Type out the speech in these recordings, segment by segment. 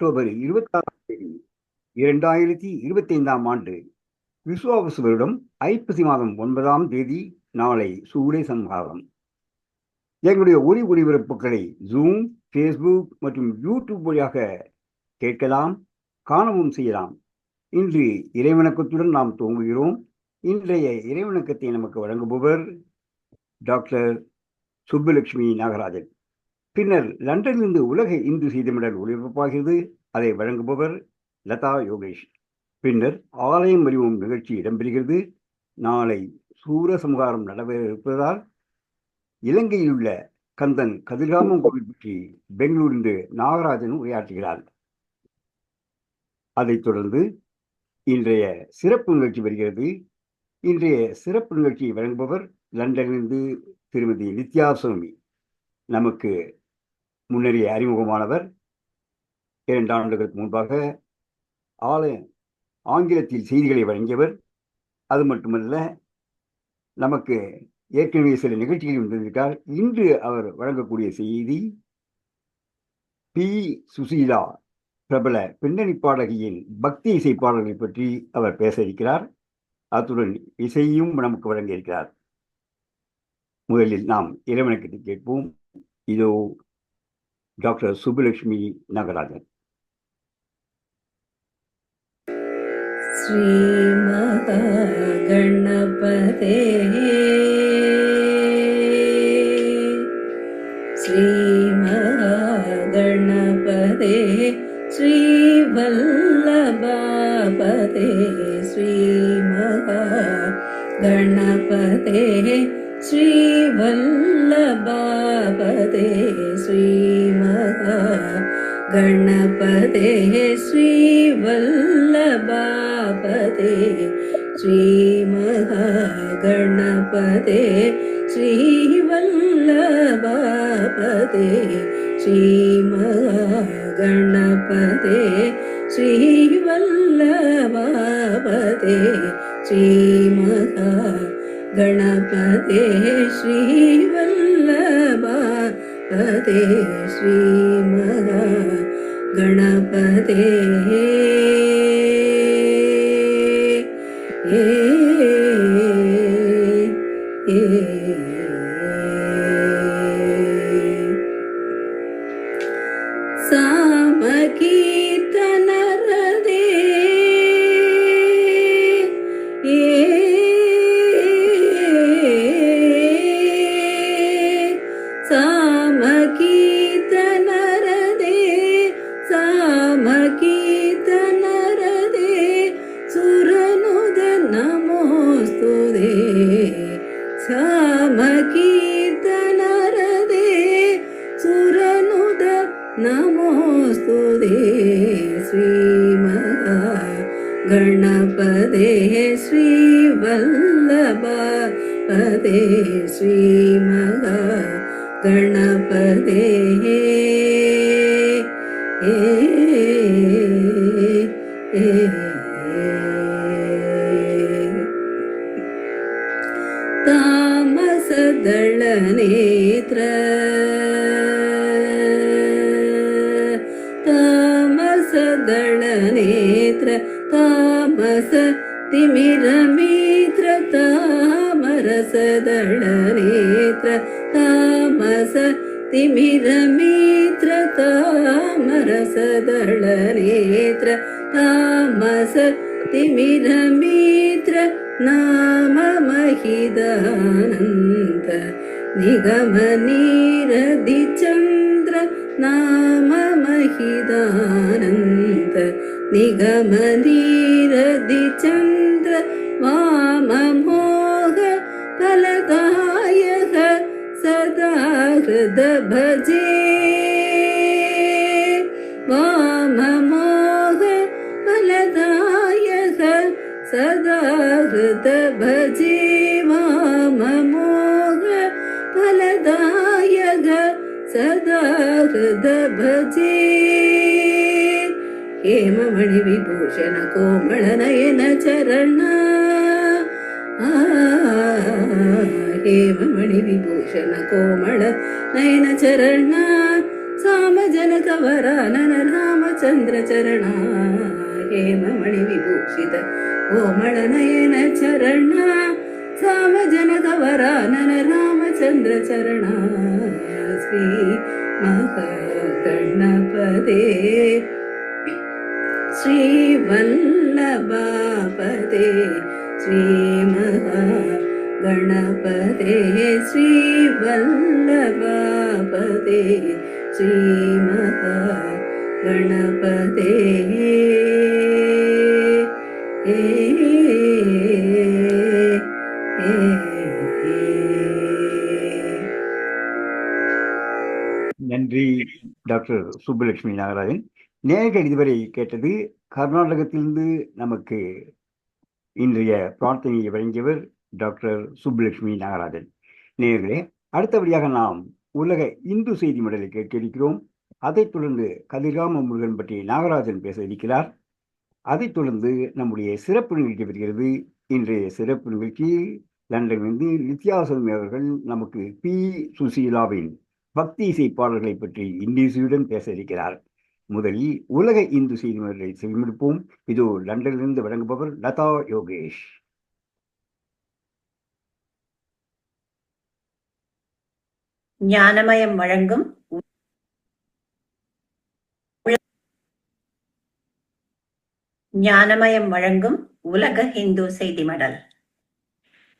October இருபத்தாறாம் தேதி இரண்டாயிரத்தி இருபத்தி ஐந்தாம் ஆண்டு விசுவாவசு வருடம் ஐப்பசி மாதம் ஒன்பதாம் தேதி நாளை சூரிய சம்ஹாரம் எங்களுடைய ஒலி ஒளிபரப்புகளை ஜூம் ஃபேஸ்புக் மற்றும் யூடியூப் வழியாக கேட்கலாம் காணவும் செய்யலாம். இன்று இறைவணக்கத்துடன் நாம் துவங்குகிறோம். இன்றைய இறைவணக்கத்தை நமக்கு வழங்குபவர் டாக்டர் சுப்புலட்சுமி நாகராஜன். பின்னர் லண்டனிலிருந்து உலக இந்து செய்திமடல் ஒளிபரப்பாகிறது. அதை வழங்குபவர் லதா யோகேஷ். பின்னர் ஆலயம் அறிவும் நிகழ்ச்சி இடம்பெறுகிறது. நாளை சூரசம்ஹாரம் நடைபெற இருப்பதால் இலங்கையில் உள்ள கந்தன் கதிர்காமம் கோவில் பற்றி பெங்களூரிலிருந்து நாகராஜன் உரையாற்றுகிறார். அதைத் தொடர்ந்து இன்றைய சிறப்பு நிகழ்ச்சி வருகிறது. இன்றைய சிறப்பு நிகழ்ச்சியை வழங்குபவர் லண்டனிலிருந்து திருமதி நித்யா சுவாமி. நமக்கு முன்னேறிய அறிமுகமானவர். இரண்டு ஆண்டுகளுக்கு முன்பாக ஆலய ஆங்கிலத்தில் செய்திகளை வழங்கியவர். அது மட்டுமல்ல நமக்கு ஏற்கனவே சில நிகழ்ச்சிகளும் இருந்திருக்கார் இன்று அவர் வழங்கக்கூடிய செய்தி பி. சுசீலா பிரபல பின்னணி பாடகியின் பக்தி இசை பாடல்களை பற்றி அவர் பேச இருக்கிறார். அத்துடன் இசையும் நமக்கு வழங்க இருக்கிறார். முதலில் நாம் இறைவனுக்கு கேட்போம். இதோ डॉक्टर सुबलक्ष्मी नगराजन। श्रीमगणपते श्रीमगणपते श्रीवल्लभापते श्रीमगणपते श्रीवल्लभापते श्रीमहा गणपते श्रीवल्लभापते श्रीमहागणपते श्रीवल्लभापते श्रीमहागणपते श्रीवल्लभापते श्रीमहागणपते श्रीवल्लभापते श्रीमहा गणपते श्रीवल्लभा पते श्रीमदा गणपते। ए, ए, ए, ए गणपते तिमिरमित्र तामरसदळनेत्र तामस तिमिरमित्र नाम महिदानन्द निगमनिरदिचन्द्र नाम महिदानन्द निगम वाममोह फलदा हृद भजे वाममोह मोघ सदा हृद भजे वाममोह मोघ सदा हृद भजे हेमणिविभूषण कोमलनयनचरण विभूषण कोमल नयन चरण सामजनकवरा नन रामचन्द्र चरण विभूषित कोमल नयन चरण सामजनकवरा नन रामचन्द्र चरण, श्री महागणपदे श्रीवल्लभापदे श्रीमहा श्रीमहागणपते श्रीवल्लभापते श्रीमहागणपते ए நன்றி டாக்டர் சுப்புலட்சுமி நாகராஜன் நேர்கள் இதுவரை கேட்டது கர்நாடகத்திலிருந்து நமக்கு இன்றைய பிரார்த்தனையை வழங்கியவர் டாக்டர் சுப்புலட்சுமி நாகராஜன். நேர்களே அடுத்தபடியாக நாம் உலக இந்து செய்தி மடலை கேட்க இருக்கிறோம். அதைத் தொடர்ந்து கதிர்காம முருகன் பற்றி நாகராஜன் பேச இருக்கிறார். அதைத் தொடர்ந்து நம்முடைய சிறப்பு நிகழ்ச்சி வருகிறது இன்றைய சிறப்பு நிகழ்ச்சி லண்டனிலிருந்து நித்யாசமி அவர்கள் நமக்கு பி. சுசீலாவின் பக்தி இசை பாடல்களை பற்றி இந்திசுடன் பேச இருக்கிறார். முதலில் உலக இந்து செய்தி மலரை செவிமடுப்போம் இதோ லண்டனிலிருந்து வழங்குபவர் லதா யோகேஷ். ஞானமயம் வழங்கும் ஞானமயம் வழங்கும் உலக ஹிந்து செய்தி மடல்.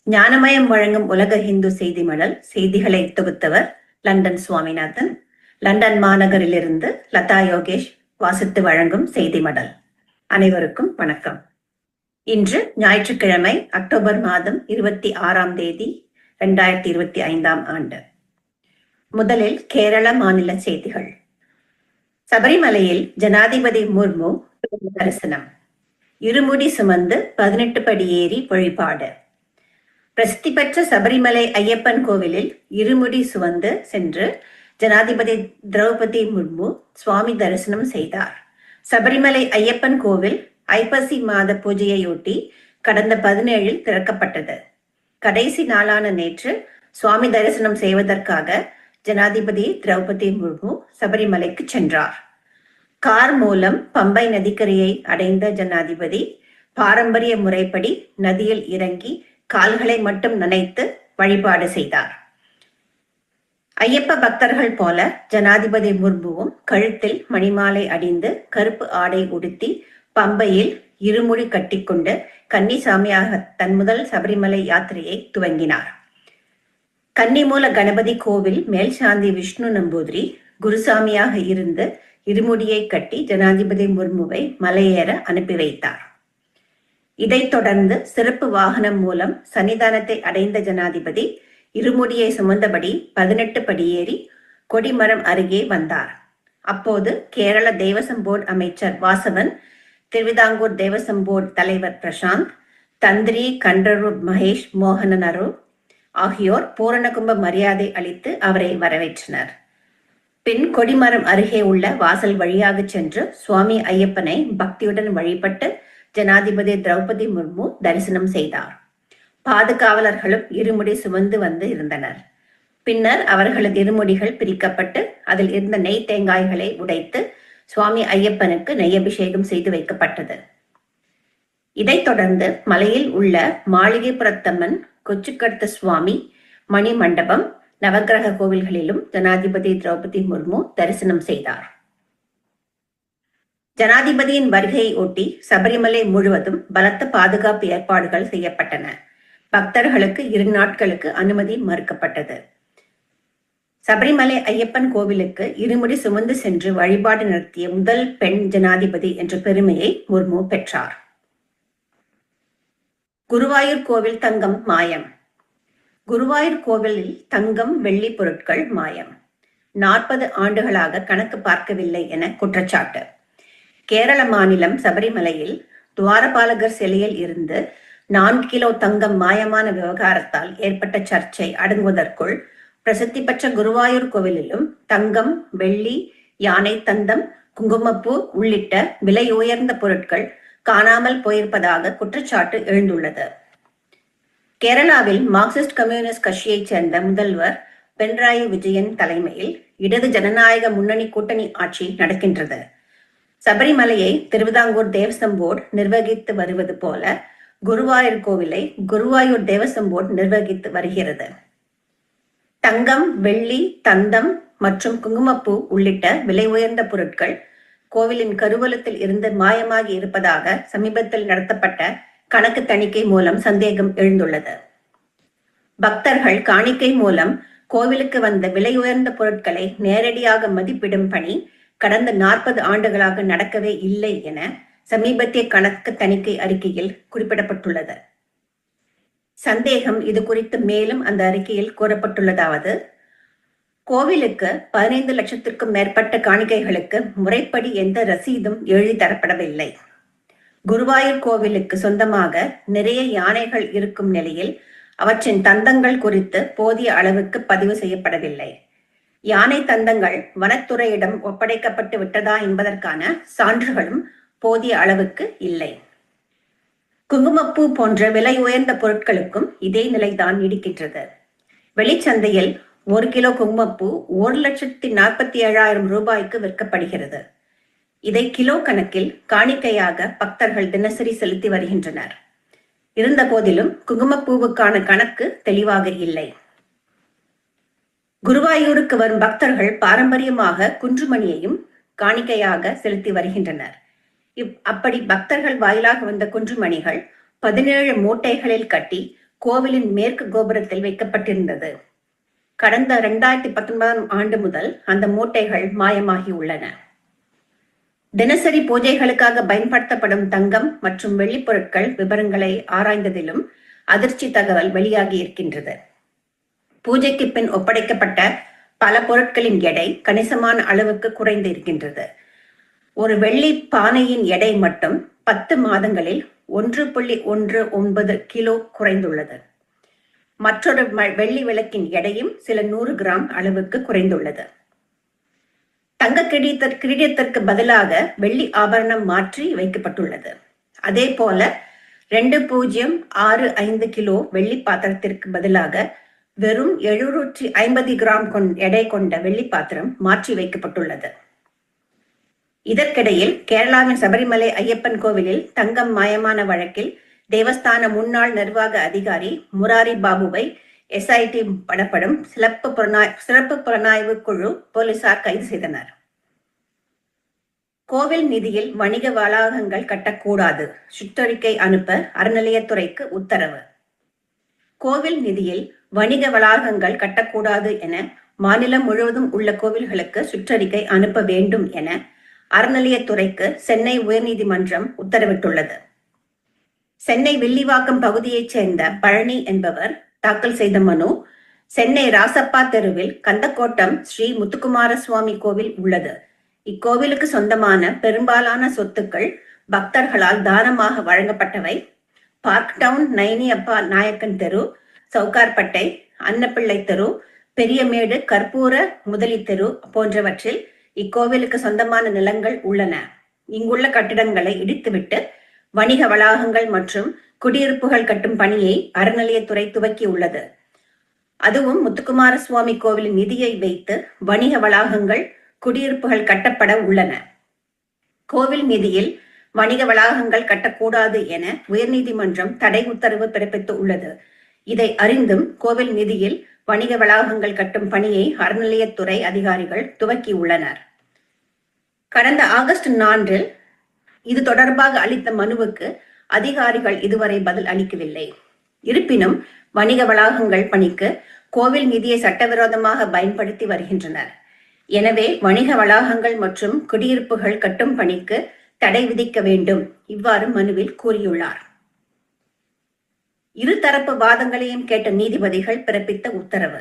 ஞானமயம் வழங்கும் உலக ஹிந்து செய்தி மடல் செய்திகளை தொகுத்தவர் லண்டன் சுவாமிநாதன். லண்டன் மாநகரிலிருந்து லதா யோகேஷ் வாசித்து வழங்கும் செய்தி மடல். அனைவருக்கும் வணக்கம். இன்று ஞாயிற்றுக்கிழமை அக்டோபர் மாதம் இருபத்தி ஆறாம் தேதி இரண்டாயிரத்தி இருபத்தி ஐந்தாம் ஆண்டு. முதலில் கேரள மாநில செய்திகள். சபரிமலையில் ஜனாதிபதி முர்மு தரிசனம். இருமுடி சுமந்து பதினெட்டு படி ஏறி வழிபாடு. பிரசித்தி பெற்ற சபரிமலை ஐயப்பன் கோவிலில் இருமுடி சுமந்து சென்று ஜனாதிபதி திரௌபதி முர்மு சுவாமி தரிசனம் செய்தார். சபரிமலை ஐயப்பன் கோவில் ஐப்பசி மாத பூஜையையொட்டி கடந்த பதினேழில் திறக்கப்பட்டது. கடைசி நாளான நேற்று சுவாமி தரிசனம் செய்வதற்காக ஜனாதிபதி திரௌபதி முர்மு சபரிமலைக்கு சென்றார். கார் மூலம் பம்பை நதிக்கரையை அடைந்த ஜனாதிபதி பாரம்பரிய முறைப்படி நதியில் இறங்கி கால்களை மட்டும் நனைத்து வழிபாடு செய்தார். ஐயப்ப பக்தர்கள் போல ஜனாதிபதி முர்முவும் கழுத்தில் மணிமாலை அடிந்து கருப்பு ஆடை உடுத்தி பம்பையில் இருமுடி கட்டிக்கொண்டு கன்னிசாமியாக தன் முதல் சபரிமலை யாத்திரையை துவங்கினார். கன்னிமூல கணபதி கோவில் மேல்சாந்தி விஷ்ணு நம்பூதிரி குருசாமியாக இருந்து இருமுடியை கட்டி ஜனாதிபதி முர்முவை மலையேற அனுப்பி வைத்தார். இதைத் தொடர்ந்து சிறப்பு வாகனம் மூலம் சன்னிதானத்தை அடைந்த ஜனாதிபதி இருமுடியை சுமந்தபடி பதினெட்டு படியேறி கொடிமரம் அருகே வந்தார். அப்போது கேரள தேவசம் போர்டு அமைச்சர் வாசவன் திருவிதாங்கூர் தேவசம் போர்டு தலைவர் பிரசாந்த் தந்திரி கண்டரு மகேஷ் மோகனனரு ஆகியோர் பூரணகும்ப மரியாதை அளித்து அவரை வரவேற்றனர். பின் கொடிமரம் அருகே உள்ள வாசல் வழியாக சென்று சுவாமி ஐயப்பனை பக்தியுடன் வழிபட்டு ஜனாதிபதி திரௌபதி முர்மு தரிசனம் செய்தார். பாதுகாவலர்களும் இருமுடி சுமந்து வந்து இருந்தனர். பின்னர் அவர்களது இருமுடிகள் பிரிக்கப்பட்டு அதில் இருந்த நெய் தேங்காய்களை உடைத்து சுவாமி ஐயப்பனுக்கு நெய் அபிஷேகம் செய்து வைக்கப்பட்டது. இதைத் தொடர்ந்து மலையில் உள்ள மாளிகைப்புறத்தம்மன் கொச்சுக்கடுத்த சுவாமி மணி மண்டபம் நவக்கிரக கோவில்களிலும் ஜனாதிபதி திரௌபதி முர்மு தரிசனம் செய்தார். ஜனாதிபதியின் வருகையை ஒட்டி சபரிமலை முழுவதும் பலத்த பாதுகாப்பு ஏற்பாடுகள் செய்யப்பட்டன. பக்தர்களுக்கு இரு நாட்களுக்கு அனுமதி மறுக்கப்பட்டது. சபரிமலை ஐயப்பன் கோவிலுக்கு இருமுடி சுமந்து சென்று வழிபாடு நடத்திய முதல் பெண் ஜனாதிபதி என்ற பெருமையை முர்மு பெற்றார். குருவாயூர் கோவில் தங்கம் மாயம். குருவாயூர் கோவிலில் தங்கம் வெள்ளி பொருட்கள் மாயம். நாற்பது ஆண்டுகளாக கணக்கு பார்க்கவில்லை என குற்றச்சாட்டு. கேரள மாநிலம் சபரிமலையில் துவாரபாலகர் சிலையில் இருந்து நான்கு கிலோ தங்கம் மாயமான விவகாரத்தால் ஏற்பட்ட சர்ச்சை அடங்குவதற்குள் பிரசித்தி பெற்ற குருவாயூர் கோவிலிலும் தங்கம் வெள்ளி யானை தந்தம் குங்குமப்பூ உள்ளிட்ட விலை உயர்ந்த பொருட்கள் காணாமல் போயிருப்பதாக குற்றச்சாட்டு எழுந்துள்ளது. கேரளாவில் மார்க்சிஸ்ட் கம்யூனிஸ்ட் கட்சியைச் சேர்ந்த முதல்வர் பென்ராயி விஜயன் தலைமையில் இடது ஜனநாயக முன்னணி கூட்டணி ஆட்சி நடக்கின்றது. சபரிமலையை திருவிதாங்கூர் தேவசம் போர்டு நிர்வகித்து வருவது போல குருவாயூர் கோவிலை குருவாயூர் தேவசம் போர்டு நிர்வகித்து வருகிறது. தங்கம் வெள்ளி தந்தம் மற்றும் குங்குமப்பூ உள்ளிட்ட விலை உயர்ந்த பொருட்கள் கோவிலின் கருவலத்தில் இருந்து மாயமாகி இருப்பதாக சமீபத்தில் நடத்தப்பட்ட கணக்கு தணிக்கை மூலம் சந்தேகம் எழுந்துள்ளது. பக்தர்கள் காணிக்கை மூலம் கோவிலுக்கு வந்த விலை உயர்ந்த பொருட்களை நேரடியாக மதிப்பிடும் பணி கடந்த நாற்பது ஆண்டுகளாக நடக்கவே இல்லை என சமீபத்திய கணக்கு தணிக்கை அறிக்கையில் குறிப்பிடப்பட்டுள்ளது. சந்தேகம் இது குறித்து மேலும் அந்த அறிக்கையில் கூறப்பட்டுள்ளதாவது கோவிலுக்கு பதினைந்து லட்சத்திற்கும் மேற்பட்ட காணிக்கைகளுக்கு முறைப்படி எந்த ரசீதும் எழுதி தரப்படவில்லை. குருவாயூர் கோவிலுக்கு சொந்தமாக நிறைய யானைகள் இருக்கும் நிலையில் அவற்றின் தந்தங்கள் குறித்து போதிய அளவுக்கு பதிவு செய்யப்படவில்லை. யானை தந்தங்கள் வனத்துறையிடம் ஒப்படைக்கப்பட்டு விட்டதா என்பதற்கான சான்றுகளும் போதிய அளவுக்கு இல்லை. குங்குமப்பூ போன்ற விலை உயர்ந்த பொருட்களுக்கும் இதே நிலைதான் நீடிக்கின்றது. வெளிச்சந்தையில் ஒரு கிலோ குங்குமப்பூ ஒரு லட்சத்தி நாற்பத்தி ஏழாயிரம் ரூபாய்க்கு விற்கப்படுகிறது. இதை கிலோ கணக்கில் காணிக்கையாக பக்தர்கள் தினசரி செலுத்தி வருகின்றனர். இருந்த போதிலும் குங்குமப்பூவுக்கான கணக்கு தெளிவாக இல்லை. குருவாயூருக்கு வரும் பக்தர்கள் பாரம்பரியமாக குன்றுமணியையும் காணிக்கையாக செலுத்தி வருகின்றனர். இப் அப்படி பக்தர்கள் வாயிலாக வந்த குன்றுமணிகள் பதினேழு மூட்டைகளில் கட்டி கோவிலின் மேற்கு கோபுரத்தில் வைக்கப்பட்டிருந்தது. கடந்த இரண்டாயிரத்தி பத்தொன்பதாம் ஆண்டு முதல் அந்த மூட்டைகள் மாயமாகி உள்ளன. தினசரி பூஜைகளுக்காக பயன்படுத்தப்படும் தங்கம் மற்றும் வெள்ளிப் பொருட்கள் விவரங்களை ஆராய்ந்ததிலும் அதிர்ச்சி தகவல் வெளியாகி இருக்கின்றது. பூஜைக்கு பின் ஒப்படைக்கப்பட்ட பல பொருட்களின் எடை கணிசமான அளவுக்கு குறைந்து இருக்கின்றது. ஒரு வெள்ளி பானையின் எடை மட்டும் பத்து மாதங்களில் ஒன்று புள்ளி ஒன்று ஒன்பது கிலோ குறைந்துள்ளது. மற்றொரு வெள்ளி விளக்கின் எடையும் சில நூறு கிராம் அளவுக்கு குறைந்துள்ளது. தங்க கிரீடத்திற்கு கிரீடத்திற்கு பதிலாக வெள்ளி ஆபரணம் மாற்றி வைக்கப்பட்டுள்ளது. அதே போல ரெண்டு பூஜ்ஜியம் ஆறு ஐந்து கிலோ வெள்ளி பாத்திரத்திற்கு பதிலாக வெறும் எழுநூற்றி ஐம்பது கிராம் கொண் எடை கொண்ட வெள்ளி பாத்திரம் மாற்றி வைக்கப்பட்டுள்ளது. இதற்கிடையில் கேரளாவின் சபரிமலை ஐயப்பன் கோவிலில் தங்கம் மாயமான வழக்கில் தேவஸ்தான முன்னாள் நிர்வாக அதிகாரி முராரி பாபுவை எஸ்ஐடி படப்படும் சிறப்பு புலனாய் சிறப்பு புலனாய்வு குழு போலீசார் கைது செய்தனர். கோவில் நிதியில் வணிக வளாகங்கள் கட்டக்கூடாது. சுற்றறிக்கை அனுப்ப அறநிலையத்துறைக்கு உத்தரவு. கோவில் நிதியில் வணிக வளாகங்கள் கட்டக்கூடாது என மாநிலம் முழுவதும் உள்ள கோவில்களுக்கு சுற்றறிக்கை அனுப்ப வேண்டும் என அறநிலையத்துறைக்கு சென்னை உயர்நீதிமன்றம் உத்தரவிட்டுள்ளது. சென்னை வில்லிவாக்கம் பகுதியைச் சேர்ந்த பழனி என்பவர் தாக்கல் செய்த மனு. சென்னை ராசப்பா தெருவில் கந்தக்கோட்டம் ஸ்ரீ முத்துக்குமார சுவாமி கோவில் உள்ளது. இக்கோவிலுக்கு சொந்தமான பெரும்பாலான சொத்துக்கள் பக்தர்களால் தானமாக வழங்கப்பட்டவை. பார்க் டவுன் நைனியப்பா நாயக்கன் தெரு சவுகார்பட்டை அன்னப்பிள்ளை தெரு பெரியமேடு கற்பூர முதலி தெரு போன்றவற்றில் இக்கோவிலுக்கு சொந்தமான நிலங்கள் உள்ளன. இங்குள்ள கட்டிடங்களை இடித்துவிட்டு வணிக வளாகங்கள் மற்றும் குடியிருப்புகள் கட்டும் பணியை அறநிலையத்துறை துவக்கியுள்ளது அதுவும் முத்துக்குமார சுவாமி கோவிலின் நிதியை வைத்து வணிக வளாகங்கள் குடியிருப்புகள் கட்டப்பட உள்ளன. கோவில் நிதியில் வணிக வளாகங்கள் கட்டக்கூடாது என உயர்நீதிமன்றம் தடை உத்தரவு பிறப்பித்து உள்ளது. இதை அறிந்தும் கோவில் நிதியில் வணிக வளாகங்கள் கட்டும் பணியை அறநிலையத்துறை அதிகாரிகள் துவக்கியுள்ளனர் கடந்த ஆகஸ்ட் நான்கில் இது தொடர்பாக அளித்த மனுவுக்கு அதிகாரிகள் இதுவரை பதில் அளிக்கவில்லை. இருப்பினும் வணிக வளாகங்கள் பணிக்கு கோவில் நிதியை சட்டவிரோதமாக பயன்படுத்தி வருகின்றனர். எனவே வணிக வளாகங்கள் மற்றும் குடியிருப்புகள் கட்டும் பணிக்கு தடை விதிக்க வேண்டும் இவ்வாறு மனுவில் கூறியுள்ளார். இருதரப்பு வாதங்களையும் கேட்ட நீதிபதிகள் பிறப்பித்த உத்தரவு.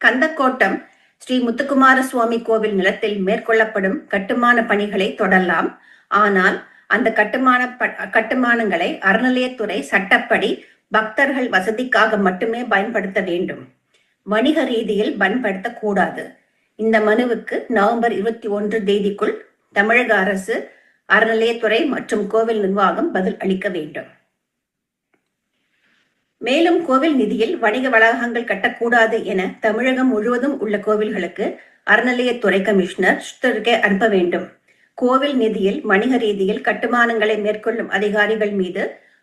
கந்தக்கோட்டம் ஸ்ரீ முத்துக்குமார சுவாமி கோவில் நிலத்தில் மேற்கொள்ளப்படும் கட்டுமான பணிகளை தொடரலாம் ஆனால் அந்த கட்டுமான கட்டுமானங்களை அறநிலையத்துறை சட்டப்படி பக்தர்கள் வசதிக்காக மட்டுமே பயன்படுத்த வேண்டும். வணிக ரீதியில் பயன்படுத்தக்கூடாது. இந்த மனுவுக்கு நவம்பர் இருபத்தி ஒன்று தேதிக்குள் தமிழக அரசு அறநிலையத்துறை மற்றும் கோவில் நிர்வாகம் பதில் அளிக்க வேண்டும். மேலும் கோவில் நிதியில் வணிக வளாகங்கள் கட்டக்கூடாது என தமிழகம் முழுவதும் உள்ள கோவில்களுக்கு அறநிலையத்துறை கமிஷனர் சுற்றறிக்கை அனுப்ப வேண்டும். கோவில் நிதியில் வணிக ரீதியில் கட்டுமானங்களை மேற்கொள்ளும் அதிகாரிகள் மீது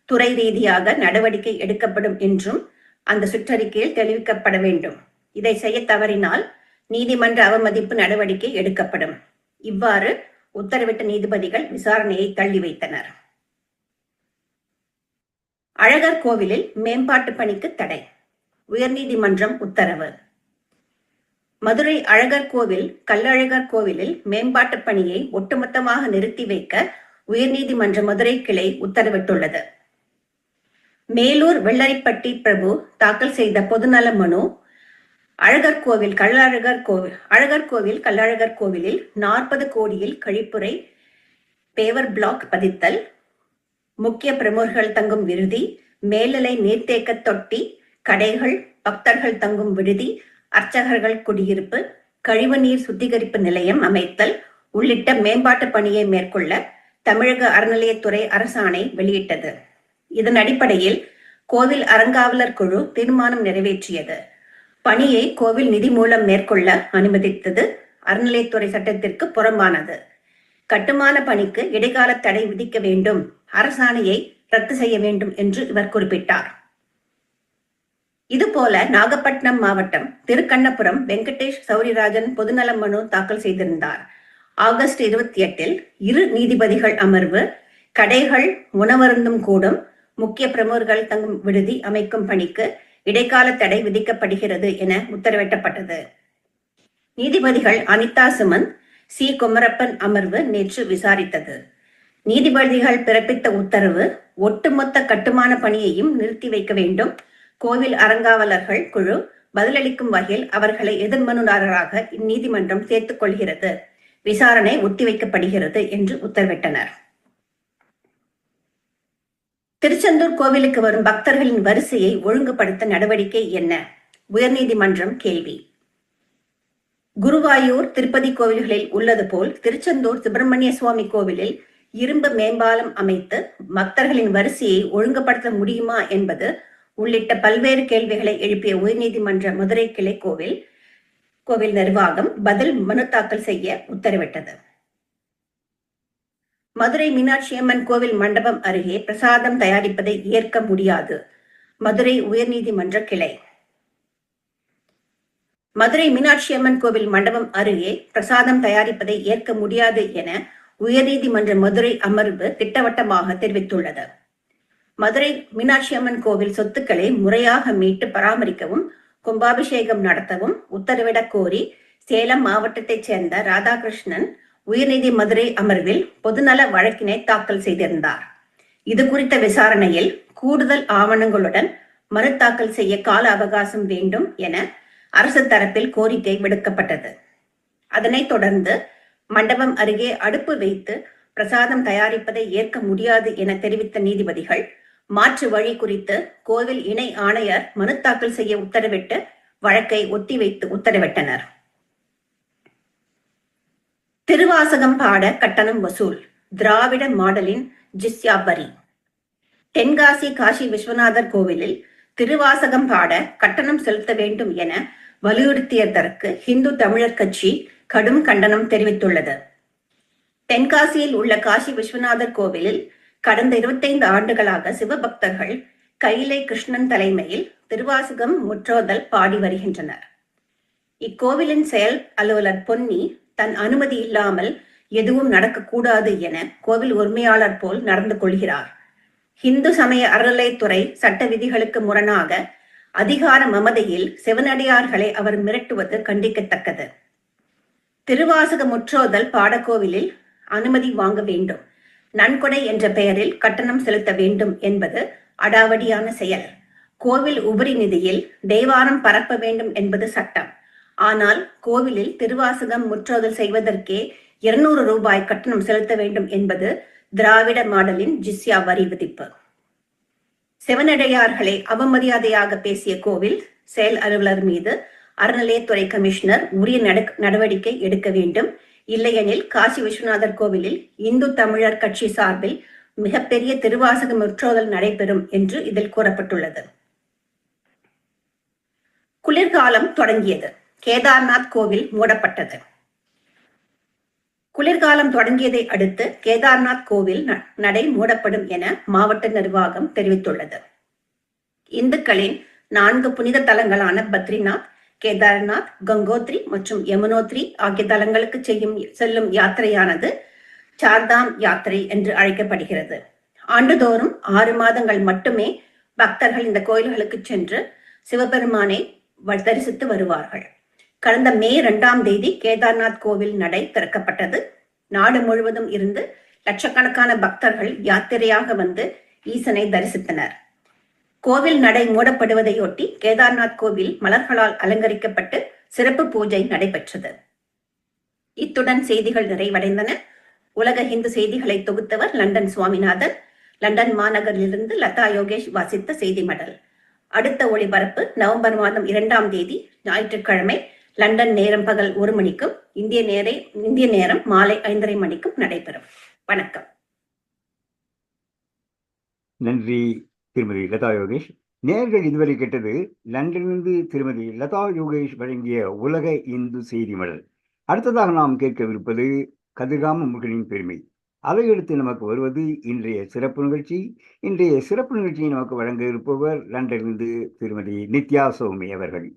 துறை ரீதியாக நடவடிக்கை எடுக்கப்படும் என்றும் அந்த சுற்றறிக்கையில் தெரிவிக்கப்பட வேண்டும். இதை செய்ய தவறினால் நீதிமன்ற அவமதிப்பு நடவடிக்கை எடுக்கப்படும். இவ்வாறு உத்தரவிட்ட நீதிபதிகள் விசாரணையை தள்ளி வைத்தனர். அழகர் கோவிலில் மேம்பாட்டு பணிக்கு தடை. உயர்நீதிமன்றம் உத்தரவு. மதுரை அழகர் கோவில் கல்லழகர் கோவிலில் மேம்பாட்டு பணியை ஒட்டுமொத்தமாக நிறுத்தி வைக்க உயர்நீதிமன்ற மதுரை கிளை உத்தரவிட்டுள்ளது. மேலூர் வெள்ளரிப்பட்டி பிரபு தாக்கல் செய்த பொதுநல மனு அழகர் கோவில் கள்ளழகர் கோவில் அழகர் கோவில் கள்ளழகர் கோவிலில் நாற்பது கோடியில் கழிப்புரை பேவர் பிளாக் பதித்தல் முக்கிய பிரமுகர்கள் தங்கும் விடுதி மேல்நிலை நீர்த்தேக்க தொட்டி கடைகள் பக்தர்கள் தங்கும் விடுதி அர்ச்சகர்கள் குடியிருப்பு கழிவுநீர் சுத்திகரிப்பு நிலையம் அமைத்தல் உள்ளிட்ட மேம்பாட்டு பணியை மேற்கொள்ள தமிழக அறநிலையத்துறை அரசாணை வெளியிட்டது. இதன் அடிப்படையில் கோவில் அறங்காவலர் குழு தீர்மானம் நிறைவேற்றியது. பணியை கோவில் நிதி மூலம் மேற்கொள்ள அனுமதித்தது அறநிலையத்துறை சட்டத்திற்கு புறம்பானது. கட்டுமான பணிக்கு இடைக்கால தடை விதிக்க வேண்டும் அரசாணையை ரத்து செய்ய வேண்டும் என்று இவர் குறிப்பிட்டார். இதுபோல நாகப்பட்டினம் மாவட்டம் திருக்கண்ணபுரம் வெங்கடேஷ் சௌரிராஜன் பொதுநல மனு தாக்கல் செய்திருந்தார். ஆகஸ்ட் இருபத்தி எட்டில் இரு நீதிபதிகள் அமர்வு கடைகள் உணவருந்தும் கூடும் முக்கிய பிரமுகர்கள் தங்கும் விடுதி அமைக்கும் பணிக்கு இடைக்கால தடை விதிக்கப்படுகிறது என உத்தரவிட்டப்பட்டது. நீதிபதிகள் அனிதா சுமந்த் சி. குமரப்பன் அமர்வு நேற்று விசாரித்தது. நீதிபதிகள் பிறப்பித்த உத்தரவு ஒட்டுமொத்த கட்டுமான பணியையும் நிறுத்தி வைக்க வேண்டும் கோவில் அறங்காவலர்கள் குழு பதிலளிக்கும் வகையில் அவர்களை எதிர்மனுதாரராக இந்நீதிமன்றம் சேர்த்துக் கொள்கிறது. விசாரணை ஒத்திவைக்கப்படுகிறது என்று உத்தரவிட்டனர். திருச்செந்தூர் கோவிலுக்கு வரும் பக்தர்களின் வரிசையை ஒழுங்குபடுத்த நடவடிக்கை என்ன? உயர்நீதிமன்றம் கேள்வி. குருவாயூர் திருப்பதி கோவில்களில் உள்ளது போல் திருச்செந்தூர் சுப்பிரமணிய சுவாமி கோவிலில் இரும்பு மேம்பாலம் அமைத்து பக்தர்களின் வரிசையை ஒழுங்குபடுத்த முடியுமா என்பது உள்ளிட்ட பல்வேறு கேள்விகளை எழுப்பிய உயர்நீதிமன்ற மதுரை கிளை கோவில் கோவில் நிர்வாகம் பதில் மனு தாக்கல் செய்ய உத்தரவிட்டது. மதுரை மீனாட்சி அம்மன் கோவில் மண்டபம் அருகே பிரசாதம் தயாரிப்பதை ஏற்க முடியாது. மதுரை உயர்நீதிமன்ற கிளை. மதுரை மீனாட்சி அம்மன் கோவில் மண்டபம் அருகே பிரசாதம் தயாரிப்பதை ஏற்க முடியாது என உயர்நீதிமன்ற மதுரை அமர்வு திட்டவட்டமாக தெரிவித்துள்ளது. மதுரை மீனாட்சி அம்மன் கோவில் சொத்துக்களை முறையாக மீட்டு பராமரிக்கவும் கும்பாபிஷேகம் நடத்தவும் உத்தரவிடக் கோரி சேலம் மாவட்டத்தைச் சேர்ந்த ராதாகிருஷ்ணன் உயர்நீதி மதுரை அமர்வில் பொதுநல வழக்கினை தாக்கல் செய்திருந்தார். இது குறித்த விசாரணையில் கூடுதல் ஆவணங்களுடன் மறு தாக்கல் செய்ய கால அவகாசம் வேண்டும் என அரசு தரப்பில் கோரிக்கை விடுக்கப்பட்டது. அதனைத் தொடர்ந்து மண்டபம் அருகே அடுப்பு வைத்து பிரசாதம் தயாரிப்பதை ஏற்க முடியாது என தெரிவித்த நீதிபதிகள் மாற்று வழி குறித்து கோவில் இணை ஆணையர் மனு தாக்கல் செய்ய உத்தரவிட்டு வழக்கை ஒத்திவைத்து உத்தரவிட்டனர். திருவாசகம் பாட கட்டணம் வசூல் திராவிட மாடலின் ஜிஸ்யாபரி. தென்காசி காசி விஸ்வநாதர் கோவிலில் திருவாசகம் பாட கட்டணம் செலுத்த வேண்டும் என வலியுறுத்தியதற்கு இந்து தமிழர் கட்சி கடும் கண்டனம் தெரிவித்துள்ளது. தென்காசியில் உள்ள காசி விஸ்வநாதர் கோவிலில் கடந்த இருபத்தைந்து ஆண்டுகளாக சிவபக்தர்கள் கைலை கிருஷ்ணன் தலைமையில் திருவாசகம் முற்றோதல் பாடி வருகின்றனர். இக்கோவிலின் செயல் அலுவலர் பொன்னி தன் அனுமதி இல்லாமல் எதுவும் நடக்கக்கூடாது என கோவில் உரிமையாளர் போல் நடந்து கொள்கிறார். இந்து சமய அறநிலைத்துறை சட்ட விதிகளுக்கு முரணாக அதிகார மமதையில் சிவனடியார்களை அவர் மிரட்டுவது கண்டிக்கத்தக்கது. திருவாசக முற்றோதல் பாடக்கோவிலில் அனுமதி வாங்க வேண்டும். நன்கொடை என்ற பெயரில் கட்டணம் செலுத்த வேண்டும் என்பது அடாவடியான செயல். கோவில் உபரி நிதியில் தேவாரம் பரப்ப வேண்டும் என்பது சட்டம். ஆனால் கோவிலில் திருவாசகம் முற்றோதல் செய்வதற்கே இருநூறு ரூபாய் கட்டணம் செலுத்த வேண்டும் என்பது திராவிட மாடலின் ஜிஸ்யா வரி விதிப்பு. செவனடையார்களை அவமரியாதையாக பேசிய கோவில் செயல் அலுவலர் மீது அறநிலையத்துறை கமிஷனர் உரிய நடவடிக்கை எடுக்க வேண்டும். இல்லையெனில் காசி விஸ்வநாதர் கோவிலில் இந்து தமிழர் கட்சி சார்பில் மிகப்பெரிய திருவாசக முற்றோதல் நடைபெறும் என்று இதில் கூறப்பட்டுள்ளது. குளிர்காலம் தொடங்கியது. கேதார்நாத் கோவில் மூடப்பட்டது. குளிர்காலம் தொடங்கியதை அடுத்து கேதார்நாத் கோவில் ந- நடை மூடப்படும் என மாவட்ட நிர்வாகம் தெரிவித்துள்ளது. இந்துக்களின் நான்கு புனித தலங்களான பத்ரிநாத் கேதார்நாத் கங்கோத்ரி மற்றும் யமுனோத்ரி ஆகிய தலங்களுக்கு செய்யும் செல்லும் யாத்திரையானது சார்தாம் யாத்திரை என்று அழைக்கப்படுகிறது. ஆண்டுதோறும் ஆறு மாதங்கள் மட்டுமே பக்தர்கள் இந்த கோயில்களுக்கு சென்று சிவபெருமானை வ- தரிசித்து வருவார்கள். கடந்த மே இரண்டாம் தேதி கேதார்நாத் கோவில் நடை திறக்கப்பட்டது. நாடு முழுவதும் இருந்து லட்சக்கணக்கான பக்தர்கள் யாத்திரையாக வந்து ஈசனை தரிசித்தனர். கோவில் நடை மூடப்படுவதையொட்டி கேதார்நாத் கோவில் மலர்களால் அலங்கரிக்கப்பட்டு சிறப்பு பூஜை நடைபெற்றது. இத்துடன் செய்திகள் நிறைவடைந்தன. உலக இந்து செய்திகளை தொகுத்தவர் லண்டன் சுவாமிநாதன். லண்டன் மாநகரிலிருந்து லதா யோகேஷ் வாசித்த செய்தி மடல். அடுத்த ஒளிபரப்பு நவம்பர் மாதம் இரண்டாம் தேதி ஞாயிற்றுக்கிழமை லண்டன் நேரம் பகல் ஒரு மணிக்கும் இந்திய நேரை இந்திய நேரம் மாலை ஐந்தரை மணிக்கும் நடைபெறும். வணக்கம். நன்றி. திருமதி லதா யோகேஷ். நேர்கள் இதுவரை கேட்டது லண்டனிலிருந்து திருமதி லதா யோகேஷ் வழங்கிய உலக இந்து செய்தி மடல் அடுத்ததாக நாம் கேட்கவிருப்பது கதிர்காம முருகனின் பெருமை. அதையடுத்து நமக்கு வருவது இன்றைய சிறப்பு நிகழ்ச்சி. இன்றைய சிறப்பு நிகழ்ச்சியை நமக்கு வழங்க இருப்பவர் லண்டனிலிருந்து திருமதி நித்யா சௌமி அவர்கள்.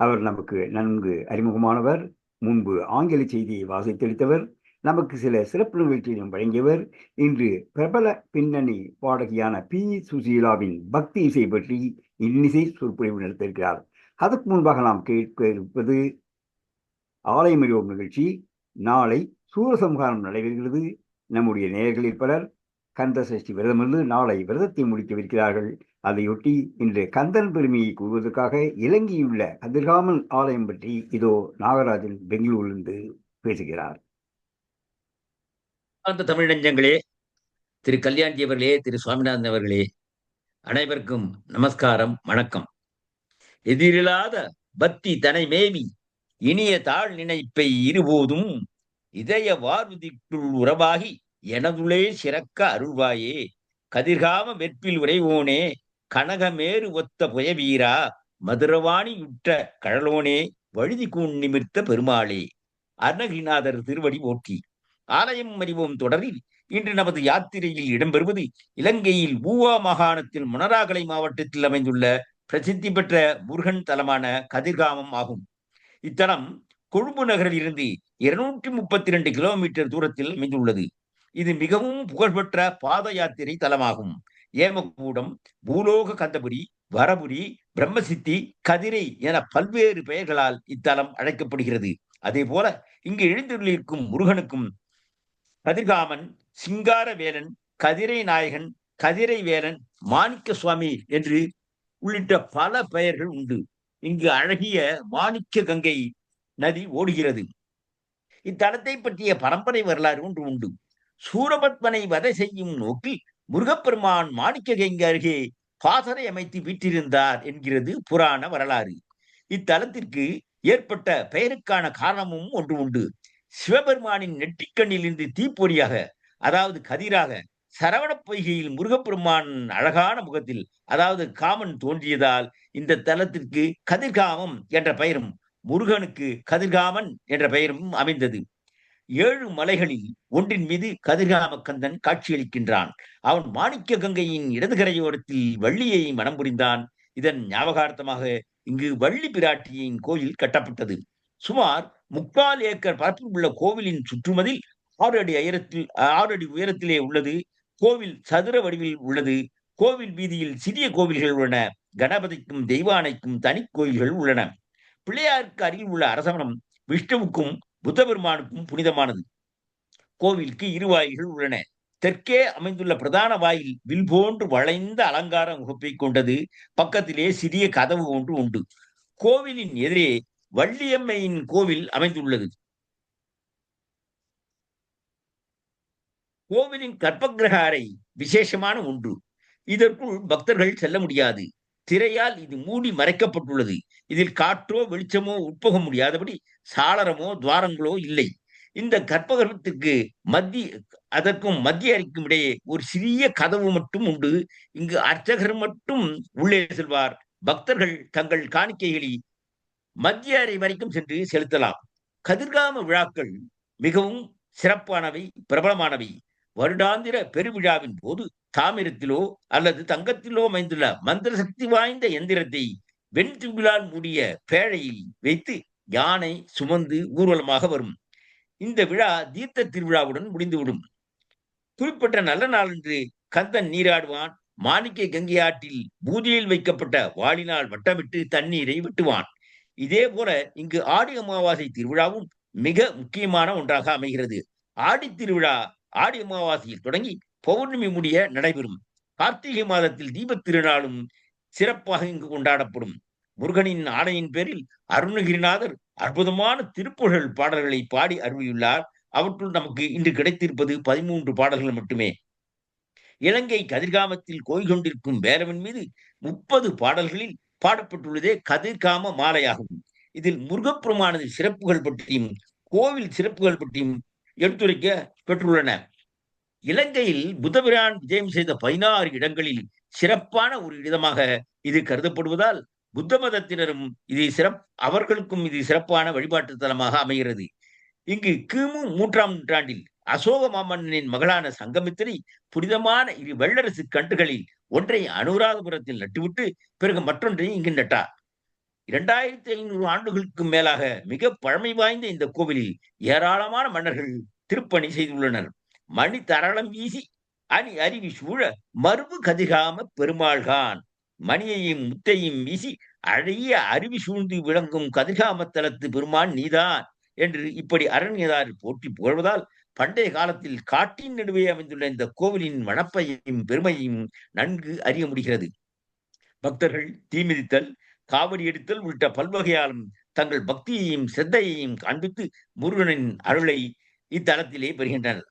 அவர் நமக்கு நன்கு அறிமுகமானவர். முன்பு ஆங்கில செய்தியை வாசித்தளித்தவர். நமக்கு சில சிறப்பு நிகழ்ச்சியிலும் வழங்கியவர் இன்று பிரபல பின்னணி பாடகியான பி. சுசீலாவின் பக்தி இசை பற்றி இன்னிசை சொற்பொழிவு நடத்திருக்கிறார் அதற்கு முன்பாக நாம் கேட்க இருப்பது ஆலயமறிவோம் நிகழ்ச்சி. நாளை சூரசம்ஹாரம் நடைபெறுகிறது. நம்முடைய நேயர்களில் பலர் கந்த சஷ்டி விரதமிருந்து நாளை விரதத்தை முடிக்கவிருக்கிறார்கள். அதையொட்டி இன்று கந்தன் பெருமையை கூறுவதற்காக இலங்கையுள்ள கதிர்காமன் ஆலயம் பற்றி இதோ நாகராஜன் பெங்களூரிலிருந்து பேசுகிறார். அந்த தமிழ் நெஞ்சங்களே திரு கல்யாண்ஜி அவர்களே திரு சுவாமிநாதன் அவர்களே அனைவருக்கும் நமஸ்காரம் வணக்கம். எதிரில்லாத பக்தி தனை மேவி இனிய தாழ் நினைப்பை இருபோதும் இதய வார்வுதிக்குள் உறவாகி எனதுளே சிறக்க அருள்வாயே கதிர்காம வெற்பில் உறைவோனே கனகமேறு ஒத்த புயவீரா மதுரவாணி யுற்ற கழலோனே வழுதி கூண் நிமிர்த்த பெருமாளே அருணகிரிநாதர் திருவடி போற்றி. ஆலயம் அறிவோம் தொடரில் இன்று நமது யாத்திரையில் இடம்பெறுவது இலங்கையில் ஊவா மாகாணத்தில் முனராகலை மாவட்டத்தில் அமைந்துள்ள பிரசித்தி பெற்ற முருகன் தலமான கதிர்காமம் ஆகும். இத்தலம் கொழும்பு நகரில் இருந்து இருநூற்றி முப்பத்தி ரெண்டு கிலோமீட்டர் தூரத்தில் அமைந்துள்ளது. இது மிகவும் புகழ்பெற்ற பாத யாத்திரை தலமாகும். ஏமகூடம் பூலோக கந்தபுரி வரபுரி பிரம்மசித்தி கதிரை என பல்வேறு பெயர்களால் இத்தலம் அழைக்கப்படுகிறது. அதே போல இங்கு எழுந்துள்ளிருக்கும் முருகனுக்கும் கதிர்காமன் சிங்காரவேலன் கதிரை நாயகன் கதிரை வேலன் மாணிக்க சுவாமி என்று உள்ளிட்ட பல பெயர்கள் உண்டு. இங்கு அழகிய மாணிக்க கங்கை நதி ஓடுகிறது. இத்தலத்தை பற்றிய பரம்பரை வரலாறு ஒன்று உண்டு. சூரபத்மனை வதை செய்யும் நோக்கில் முருகப்பெருமான் மாணிக்க கங்கை அருகே பாசறை அமைத்து வீற்றிருந்தார் என்கிறது புராண வரலாறு. இத்தலத்திற்கு ஏற்பட்ட பெயருக்கான காரணமும் ஒன்று உண்டு. சிவபெருமானின் நெற்றிக்கண்ணிலிருந்து தீப்பொறியாக அதாவது கதிராக சரவண பொய்கையில் முருகப்பெருமான் அழகான முகத்தில் அதாவது காமன் தோன்றியதால் இந்த தலத்திற்கு கதிர்காமம் என்ற பெயரும் முருகனுக்கு கதிர்காமன் என்ற பெயரும் அமைந்தது. ஏழு மலைகளில் ஒன்றின் மீது கதிர்காம கந்தன் காட்சியளிக்கின்றான். அவன் மாணிக்க கங்கையின் இடதுகரையோரத்தில் வள்ளியை மனம் புரிந்தான். இதன் ஞாபகார்த்தமாக இங்கு வள்ளி பிராட்டியின் கோயில் கட்டப்பட்டது. சுமார் முக்கால் ஏக்கர் பரப்பில் உள்ள கோவிலின் சுற்றுமதில் ஆறு அடி உயரத்தில் ஆறு அடி உயரத்திலே உள்ளது. கோவில் சதுர வடிவில் உள்ளது. கோவில் வீதியில் சிறிய கோவில்கள் உள்ளன. கணபதிக்கும் தெய்வானைக்கும் தனி கோயில்கள் உள்ளன. பிள்ளையாருக்கு அருகில் உள்ள அரசவனம் விஷ்ணுவுக்கும் புத்த பெருமானுக்கும் புனிதமானது. கோவிலுக்கு இரு வாயில்கள் உள்ளன. தெற்கே அமைந்துள்ள பிரதான வாயில் வில் போன்று வளைந்த அலங்கார முகப்பை கொண்டது. பக்கத்திலே சிறிய கதவு ஒன்று உண்டு. கோவிலின் எதிரே வள்ளியம்மையின் கோவில் அமைந்துள்ளது. கோவிலின் கற்பகிரக அறை விசேஷமான ஒன்று. இதற்குள் பக்தர்கள் செல்ல முடியாது. திரையால் இது மூடி மறைக்கப்பட்டுள்ளது. இதில் காற்றோ வெளிச்சமோ உட்புக முடியாதபடி சாளரமோ துவாரங்களோ இல்லை. இந்த கற்பகிரகத்துக்கு மத்திய அதற்கும் மத்திய அறைக்கும் இடையே ஒரு சிறிய கதவு மட்டும் உண்டு. இங்கு அர்ச்சகர் மட்டும் உள்ளே செல்வார். பக்தர்கள் தங்கள் காணிக்கைகளை மத்திய அறை வரைக்கும் சென்று செலுத்தலாம். கதிர்காம விழாக்கள் மிகவும் சிறப்பானவை பிரபலமானவை. வருடாந்திர பெருவிழாவின் போது தாமிரத்திலோ அல்லது தங்கத்திலோ அமைந்துள்ள மந்திர சக்தி வாய்ந்த எந்திரத்தை வெண்துகிலால் மூடிய பேழையில் வைத்து யானை சுமந்து ஊர்வலமாக வரும். இந்த விழா தீர்த்த திருவிழாவுடன் முடிந்துவிடும். குறிப்பிட்ட நல்ல நாளன்று கந்தன் நீராடுவான். மாணிக்க கங்கை ஆற்றில் பூஜையில் வைக்கப்பட்ட வாளினால் வட்டமிட்டு தண்ணீரை வெட்டுவான். இதே போல இங்கு ஆடி அமாவாசை திருவிழாவும் மிக முக்கியமான ஒன்றாக அமைகிறது. ஆடி திருவிழா ஆடி அமாவாசையில் தொடங்கி பௌர்ணமி முடிய நடைபெறும். கார்த்திகை மாதத்தில் தீபத் திருநாளும் சிறப்பாக இங்கு கொண்டாடப்படும். முருகனின் ஆணையின் பேரில் அருணகிரிநாதர் அற்புதமான திருப்புகழ் பாடல்களை பாடி அருளியுள்ளார். அவற்றுள் நமக்கு இன்று கிடைத்திருப்பது பதிமூன்று பாடல்கள் மட்டுமே. இலங்கை கதிர்காமத்தில் கோயில் கொண்டிருக்கும் வேலவன் மீது முப்பது பாடல்களில் பாடப்பட்டுள்ளதே கதிர்காம மாலையாகும். இதில் முருகப்பெருமானது சிறப்புகள் பற்றியும் கோவில் சிறப்புகள் பற்றியும் எடுத்துரைக்க பெற்றுள்ளன. இலங்கையில் புத்தபிரான் விஜயம் செய்த பதினாறு இடங்களில் சிறப்பான ஒரு இடமாக இது கருதப்படுவதால் புத்த மதத்தினரும் இது சிறப் அவர்களுக்கும் இது சிறப்பான வழிபாட்டு தலமாக அமைகிறது. இங்கு கிமு மூன்றாம் நூற்றாண்டில் அசோக மாமன்னனின் மகளான சங்கமித்திரி புனிதமான இரு வெள்ளரசு கன்றுகளில் ஒன்றை அனுராதபுரத்தில் நட்டுவிட்டு பிறகு மற்றொன்றை இங்கு நட்டார். இரண்டாயிரத்தி ஐநூறு ஆண்டுகளுக்கும் மேலாக மிக பழமை வாய்ந்த இந்த கோவிலில் ஏராளமான மன்னர்கள் திருப்பணி செய்துள்ளனர். மணி தரளம் வீசி அணி அருவி சூழ மறுபு கதிகாம பெருமாள்கான். மணியையும் முத்தையும் வீசி அழகிய அருவி சூழ்ந்து விளங்கும் கதிர்காமத்தலத்து பெருமான் நீதான் என்று இப்படி அரண்யதார் போற்றி புகழ்வதால் பண்டைய காலத்தில் காட்டின் நடுவே அமைந்துள்ள இந்த கோவிலின் வனப்பையும் பெருமையும் நன்கு அறிய முடிகிறது. பக்தர்கள் தீமிதித்தல் காவடி எடுத்தல் உள்ளிட்ட பல்வகையாலும் தங்கள் பக்தியையும் சிரத்தையையும் காண்பித்து முருகனின் அருளை இத்தலத்திலே பெறுகின்றனர்.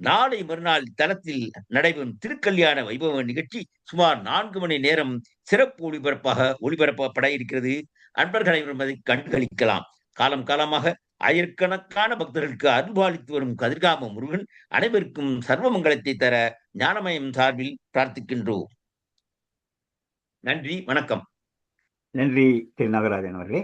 நாளை மறுநாள் தலத்தில் நடைபெறும் திருக்கல்யாண வைபவ நிகழ்ச்சி சுமார் நான்கு மணி நேரம் சிறப்பு ஒளிபரப்பாக ஒளிபரப்பப்பட இருக்கிறது. அன்பர்கள் அனைவரும் அதை கண்டுகளிக்கலாம் காலம் காலமாக ஆயிரக்கணக்கான பக்தர்களுக்கு அருள்பாலித்து வரும் கதிர்காம முருகன் அனைவருக்கும் சர்வமங்கலத்தை தர ஞானமயம் சார்பில் பிரார்த்திக்கின்றோம். நன்றி வணக்கம். நன்றி திரு நாகராஜன் அவர்களே.